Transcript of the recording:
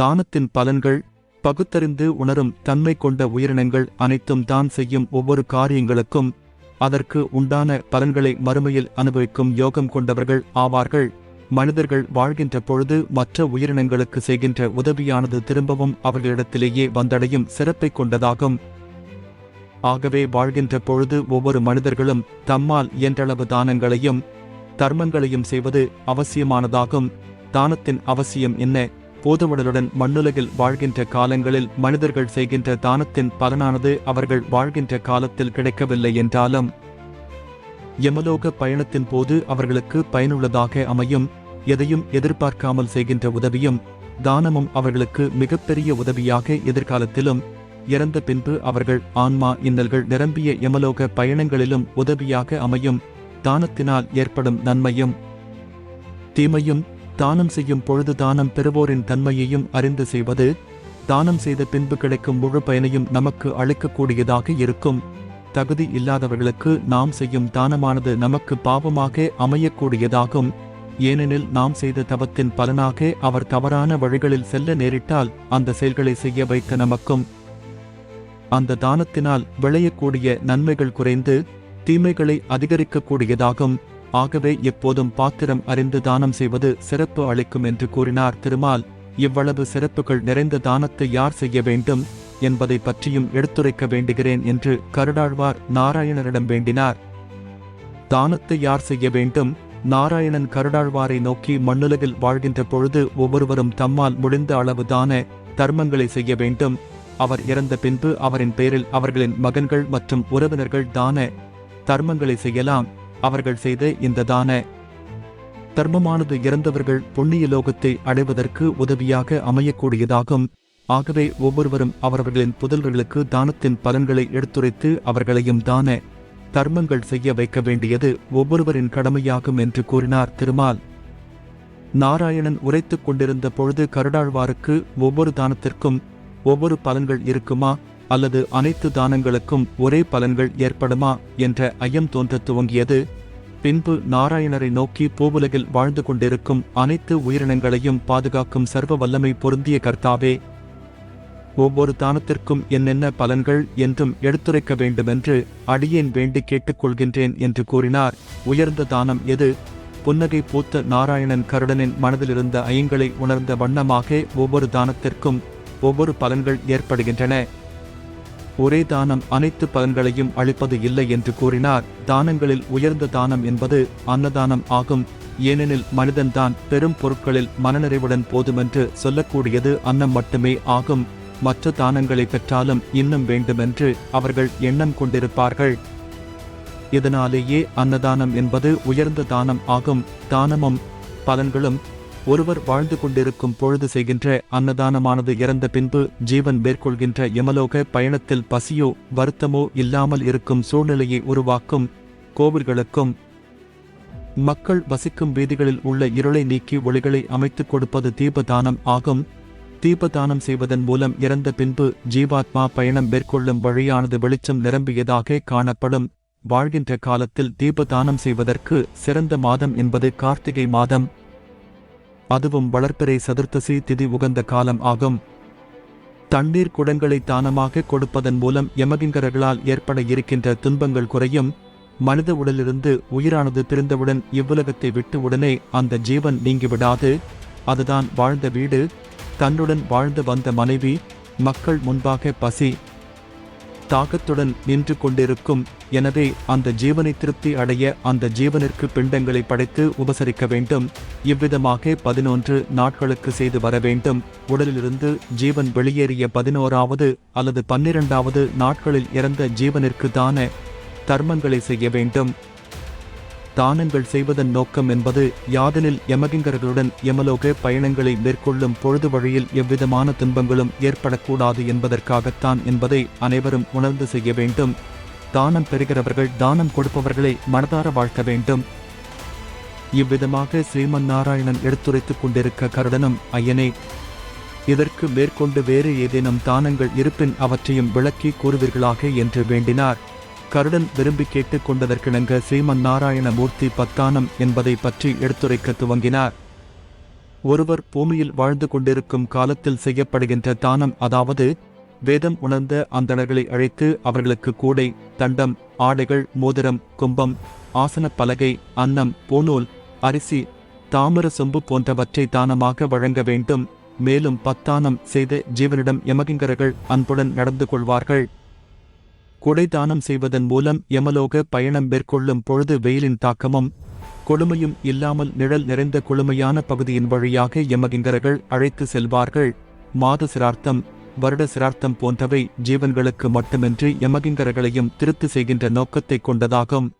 தானத்தின் பலன்கள் பகுத்தறிந்து உணரும் தன்மை கொண்ட உயிரினங்கள் அனைத்தும் தான் செய்யும் ஒவ்வொரு காரியங்களுக்கும் அதற்கு உண்டான பலன்களை மறுமையில் அனுபவிக்கும் யோகம் கொண்டவர்கள் ஆவார்கள். மனிதர்கள் வாழ்கின்ற பொழுது மற்ற உயிரினங்களுக்கு செய்கின்ற உதவியானது திரும்பவும் அவர்களிடத்திலேயே வந்தடையும் சிறப்பை கொண்டதாகும். ஆகவே வாழ்கின்ற பொழுது ஒவ்வொரு மனிதர்களும் தம்மால் இயன்றளவு தானங்களையும் தர்மங்களையும் செய்வது அவசியமானதாகும். தானத்தின் அவசியம் என்ன? போதவுடலுடன் மண்ணுலகில் வாழ்கின்ற காலங்களில் மனிதர்கள் செய்கின்ற தானத்தின் பலனானது அவர்கள் வாழ்கின்ற காலத்தில் கிடைக்கவில்லை என்றாலும் யமலோக பயணத்தின் போது அவர்களுக்கு பயனுள்ளதாக அமையும் எதையும் எதிர்பார்க்காமல் செய்கின்ற உதவியும் தானமும் அவர்களுக்கு மிகப்பெரிய உதவியாக எதிர்காலத்திலும் இறந்த பின்பு அவர்கள் ஆன்மா இன்னல்கள் நிரம்பிய யமலோக பயணங்களிலும் உதவியாக அமையும் தானத்தினால் ஏற்படும் நன்மையும் தீமையும் தானம் செய்யும் பொழுது தானம் பெறுவோரின் தன்மையையும் அறிந்து செய்வது தானம் செய்த பின்பு கிடைக்கும் முழு பயனையும் நமக்கு அளிக்கக்கூடியதாக இருக்கும். தகுதி இல்லாதவர்களுக்கு நாம் செய்யும் தானமானது நமக்கு பாவமாக அமையக்கூடியதாகும். ஏனெனில் நாம் செய்த தவத்தின் பலனாக அவர் தவறான வழிகளில் செல்ல நேரிட்டால் அந்த செயல்களை செய்ய வைக்க நமக்கும். அந்த தானத்தினால் விளையக்கூடிய நன்மைகள் குறைந்து தீமைகளை அதிகரிக்கக்கூடியதாகும். ஆகவே எப்போதும் பாத்திரம் அறிந்து தானம் செய்வது சிறப்பு அளிக்கும் என்று கூறினார். திருமால் இவ்வளவு சிறப்புகள் நிறைந்த தானத்தை யார் செய்ய வேண்டும் என்பதை பற்றியும் எடுத்துரைக்க வேண்டுகிறேன் என்று கருடாழ்வார் நாராயணரிடம் வேண்டினார். தானத்தை யார் செய்ய வேண்டும்? நாராயணன் கருடாழ்வாரை நோக்கி மண்ணுலகில் வாழ்கின்ற பொழுது ஒவ்வொருவரும் தம்மால் முடிந்த அளவு தான தர்மங்களை செய்ய வேண்டும். அவர் இறந்த பின்பு அவரின் பேரில் அவர்களின் மகன்கள் மற்றும் உறவினர்கள் தான தர்மங்களை செய்யலாம். அவர்கள் செய்த இந்த தான தர்மமானது இறந்தவர்கள் புண்ணிய லோகத்தை அடைவதற்கு உதவியாக அமையக்கூடியதாகும். ஆகவே ஒவ்வொருவரும் அவரவர்களின் புதல்வர்களுக்கு தானத்தின் பலன்களை எடுத்துரைத்து அவர்களையும் தான தர்மங்கள் செய்ய வைக்க வேண்டியது ஒவ்வொருவரின் கடமையாகும் என்று கூறினார் திருமால். நாராயணன் உரைத்துக் கொண்டிருந்த பொழுது கருடாழ்வாருக்கு ஒவ்வொரு தானத்திற்கும் ஒவ்வொரு பலன்கள் இருக்குமா? அல்லது அனைத்து தானங்களுக்கும் ஒரே பலன்கள் ஏற்படுமா என்ற ஐயம் தோன்றத் துவங்கியது. பின்பு நாராயணரை நோக்கி பூவுலகில் வாழ்ந்து கொண்டிருக்கும் அனைத்து உயிரினங்களையும் பாதுகாக்கும் சர்வ வல்லமை பொருந்திய கர்த்தாவே ஒவ்வொரு தானத்திற்கும் என்னென்ன பலன்கள் என்றும் எடுத்துரைக்க வேண்டுமென்று அடியேன் வேண்டி கேட்டுக்கொள்கின்றேன் என்று கூறினார். உயர்ந்த தானம் எது? புன்னகை பூத்த நாராயணன் கருடனின் மனதிலிருந்த ஐயங்களை உணர்ந்த வண்ணமாக ஒவ்வொரு தானத்திற்கும் ஒவ்வொரு பலன்கள் ஏற்படுகின்றன. ஒரே தானம் அனைத்து பலன்களையும் அளிப்பது இல்லை என்று கூறினார். தானங்களில் உயர்ந்த தானம் என்பது அன்னதானம் ஆகும். ஏனெனில் மனிதன்தான் பெரும் பொருட்களில் மனநிறைவுடன் போதுமென்று சொல்லக்கூடியது அன்னம் மட்டுமே ஆகும். மற்ற தானங்களை பெற்றாலும் இன்னும் வேண்டுமென்று அவர்கள் எண்ணம் கொண்டிருப்பார்கள். இதனாலேயே அன்னதானம் என்பது உயர்ந்த தானம் ஆகும். தானமும் பலன்களும் ஒருவர் வாழ்ந்து கொண்டிருக்கும் பொழுது செய்கின்ற அன்னதானமானது இறந்த பின்பு ஜீவன் மேற்கொள்கின்ற யமலோக பயணத்தில் பசியோ வருத்தமோ இல்லாமல் இருக்கும் சூழ்நிலையை உருவாக்கும் கோவில்களுக்கும் மக்கள் வசிக்கும் வீதிகளில் உள்ள இருளை நீக்கி ஒளிகளை அமைத்துக் கொடுப்பது தீபதானம் ஆகும். தீபதானம் செய்வதன் மூலம் இறந்த பின்பு ஜீவாத்மா பயணம் மேற்கொள்ளும் வழியானது வெளிச்சம் நிரம்பியதாக காணப்படும். வாழ்கின்ற காலத்தில் தீபதானம் செய்வதற்கு சிறந்த மாதம் என்பது கார்த்திகை மாதம். அதுவும் வளர்ப்பிறை சதுர்த்தசி திதி உகந்த காலம் ஆகும். தண்ணீர் குடங்களை தானமாக கொடுப்பதன் மூலம் யமகிங்கரர்களால் ஏற்பட இருக்கின்ற துன்பங்கள் குறையும். மனித உடலிலிருந்து உயிரானது பிரிந்தவுடன் இவ்வுலகத்தை விட்டு உடனே அந்த ஜீவன் நீங்கிவிடாது. அதுதான் வாழ்ந்த வீடு. தன்னுடன் வாழ்ந்து வந்த மனைவி. மக்கள் முன்பாக பசி. தாகத்துடன் நின்று கொண்டிருக்கும். எனவே அந்த ஜீவனை திருப்தி அடைய அந்த ஜீவனிற்கு பிண்டங்களை படைத்து உபசரிக்க வேண்டும். இவ்விதமாக பதினொன்று நாட்களுக்கு செய்து வர வேண்டும். உடலிலிருந்து ஜீவன் வெளியேறிய பதினோராவது அல்லது பன்னிரண்டாவது நாட்களில் இறந்த ஜீவனிற்கு தான தர்மங்களை செய்ய வேண்டும். தானங்கள் செய்வதன் நோக்கம் என்பது யாதனில் யமகிங்கர்களுடன் யமலோக பயணங்களை மேற்கொள்ளும் பொழுது வழியில் எவ்விதமான துன்பங்களும் ஏற்படக்கூடாது என்பதற்காகத்தான் என்பதை அனைவரும் உணர்ந்து செய்ய வேண்டும். தானம் பெறுகிறவர்கள் தானம் கொடுப்பவர்களை மனதார வாழ்க்க வேண்டும். இவ்விதமாக ஸ்ரீமன் நாராயணன் எடுத்துரைத்துக் கொண்டிருக்க கருடனும் ஐயனே இதற்கு மேற்கொண்டு வேறு ஏதேனும் தானங்கள் இருப்பின் அவற்றையும் விளக்கி கூறுவீர்களாக என்று வேண்டினார். கருடன் விரும்பி கேட்டுக் கொண்டதற்கிணங்க ஸ்ரீமன் நாராயண மூர்த்தி பத்தானம் என்பதை பற்றி எடுத்துரைக்க துவங்கினார். ஒருவர் பூமியில் வாழ்ந்து கொண்டிருக்கும் காலத்தில் செய்யப்படுகின்ற தானம் அதாவது வேதம் உணர்ந்த அந்தணர்களை அழைத்து அவர்களுக்கு கூடை தண்டம் ஆடைகள் மோதிரம் கும்பம் ஆசன பலகை அன்னம் பூநூல் அரிசி தாமிர சொம்பு போன்றவற்றை தானமாக வழங்க வேண்டும். மேலும் பத்தானம் செய்த ஜீவனிடம் யமகிங்கரர்கள் அன்புடன் நடந்து கொள்வார்கள். கொடைதானம் செய்வதன் மூலம் யமலோக பயணம் மேற்கொள்ளும் பொழுது வெயிலின் தாக்கமும் கொடுமையும் இல்லாமல் நிழல் நிறைந்த குளுமையான பகுதியின் வழியாக யமகிங்கரர்கள் அழைத்து செல்வார்கள். மாத சிரார்த்தம் வருட சிரார்த்தம் போன்றவை ஜீவன்களுக்கு மட்டுமின்றி யமகிங்கரர்களையும் திருத்து செய்கின்ற நோக்கத்தைக் கொண்டதாகும்.